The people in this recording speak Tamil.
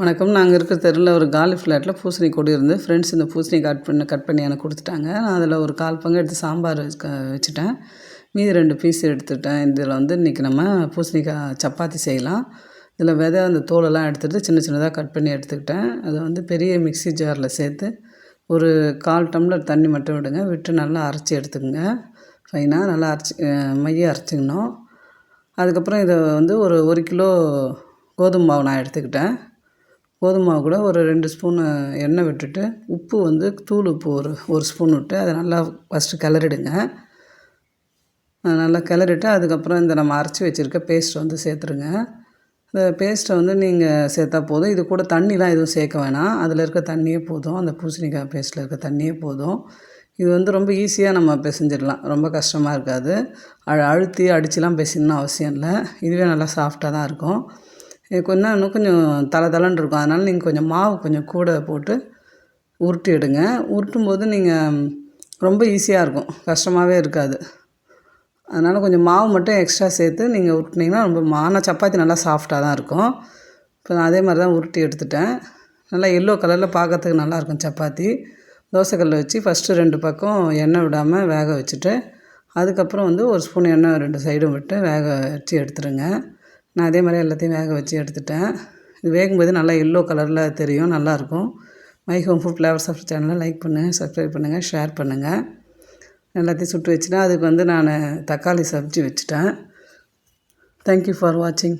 வணக்கம். நாங்கள் இருக்கிற தெருவில் ஒரு காலி ஃப்ளாட்டில் பூசணி கொடி இருந்து ஃப்ரெண்ட்ஸ் இந்த பூசணி கட் பண்ணி கட் பண்ணி எனக்கு கொடுத்துட்டாங்க. நான் அதில் ஒரு கால் பங்கு எடுத்து சாம்பார் வச்சுக்க வச்சுட்டேன். மீதி ரெண்டு பீஸ் எடுத்துட்டேன். இதில் வந்து இன்றைக்கி நம்ம பூசணிக்காய் சப்பாத்தி செய்யலாம். இதில் விதை அந்த தோலெல்லாம் எடுத்துகிட்டு சின்ன சின்னதாக கட் பண்ணி எடுத்துக்கிட்டேன். அதை வந்து பெரிய மிக்ஸி ஜாரில் சேர்த்து ஒரு கால் டம்ளர் தண்ணி மட்டும் விடுங்க. விட்டு நல்லா அரைச்சி எடுத்துக்கோங்க. ஃபைனாக நல்லா அரைச்சி மைய அரைச்சிக்கணும். அதுக்கப்புறம் இதை வந்து ஒரு ஒரு கிலோ கோதுமை மாவு நான் எடுத்துக்கிட்டேன். கோதுமை மாவு கூட ஒரு ரெண்டு ஸ்பூனு எண்ணெய் விட்டுட்டு உப்பு வந்து தூள் உப்பு ஒரு ஒரு ஸ்பூன் விட்டு அதை நல்லா ஃபஸ்ட்டு கிளறிடுங்க. நல்லா கிளறிட்டு அதுக்கப்புறம் இந்த நம்ம அரைச்சி வச்சுருக்க பேஸ்ட்டை வந்து சேர்த்துருங்க. இந்த பேஸ்ட்டை வந்து நீங்கள் சேர்த்தா போதும். இது கூட தண்ணிலாம் எதுவும் சேர்க்க வேணாம். அதில் இருக்க தண்ணியே போதும். அந்த பூசணிக்காய் பேஸ்ட்டில் இருக்க தண்ணியே போதும். இது வந்து ரொம்ப ஈஸியாக நம்ம பிசைஞ்சிடலாம். ரொம்ப கஷ்டமாக இருக்காது. அழு அழுத்தி அடிச்சுலாம் பிசையணும்னு அவசியம் இல்லை. இதுவே நல்லா சாஃப்டாக தான் இருக்கும். கொஞ்சம் இன்னும் கொஞ்சம் தலை தலன்னு இருக்கும். அதனால் நீங்கள் கொஞ்சம் மாவு கொஞ்சம் கூட போட்டு உருட்டி எடுங்க. உருட்டும் போது நீங்கள் ரொம்ப ஈஸியாக இருக்கும். கஷ்டமாகவே இருக்காது. அதனால் கொஞ்சம் மாவு மட்டும் எக்ஸ்ட்ரா சேர்த்து நீங்கள் உருட்டினீங்கன்னா ரொம்ப ஆனால் சப்பாத்தி நல்லா சாஃப்டாக தான் இருக்கும். இப்போ நான் அதே மாதிரி தான் உருட்டி எடுத்துட்டேன். நல்லா எல்லோ கலரில் பார்க்கறதுக்கு நல்லாயிருக்கும் சப்பாத்தி. தோசைக்கல்ல வச்சு ஃபஸ்ட்டு ரெண்டு பக்கம் எண்ணெய் விடாமல் வேக வச்சுட்டு அதுக்கப்புறம் வந்து ஒரு ஸ்பூன் எண்ணெய் ரெண்டு சைடும் விட்டு வேக வச்சு எடுத்துருங்க. நான் அதே மாதிரி எல்லாத்தையும் வேக வச்சு எடுத்துட்டேன். இது வேகும்போது நல்லா எல்லோ கலரில் தெரியும் நல்லாயிருக்கும். My home food flavours of சேனலை லைக் பண்ணுங்கள் சப்ஸ்கிரைப் பண்ணுங்கள் ஷேர் பண்ணுங்கள் எல்லாத்தையும் சுட்டு வச்சுட்டேன். அதுக்கு வந்து நான் தக்காளி சப்ஜி வச்சுட்டேன். தேங்க்யூ ஃபார் வாட்சிங்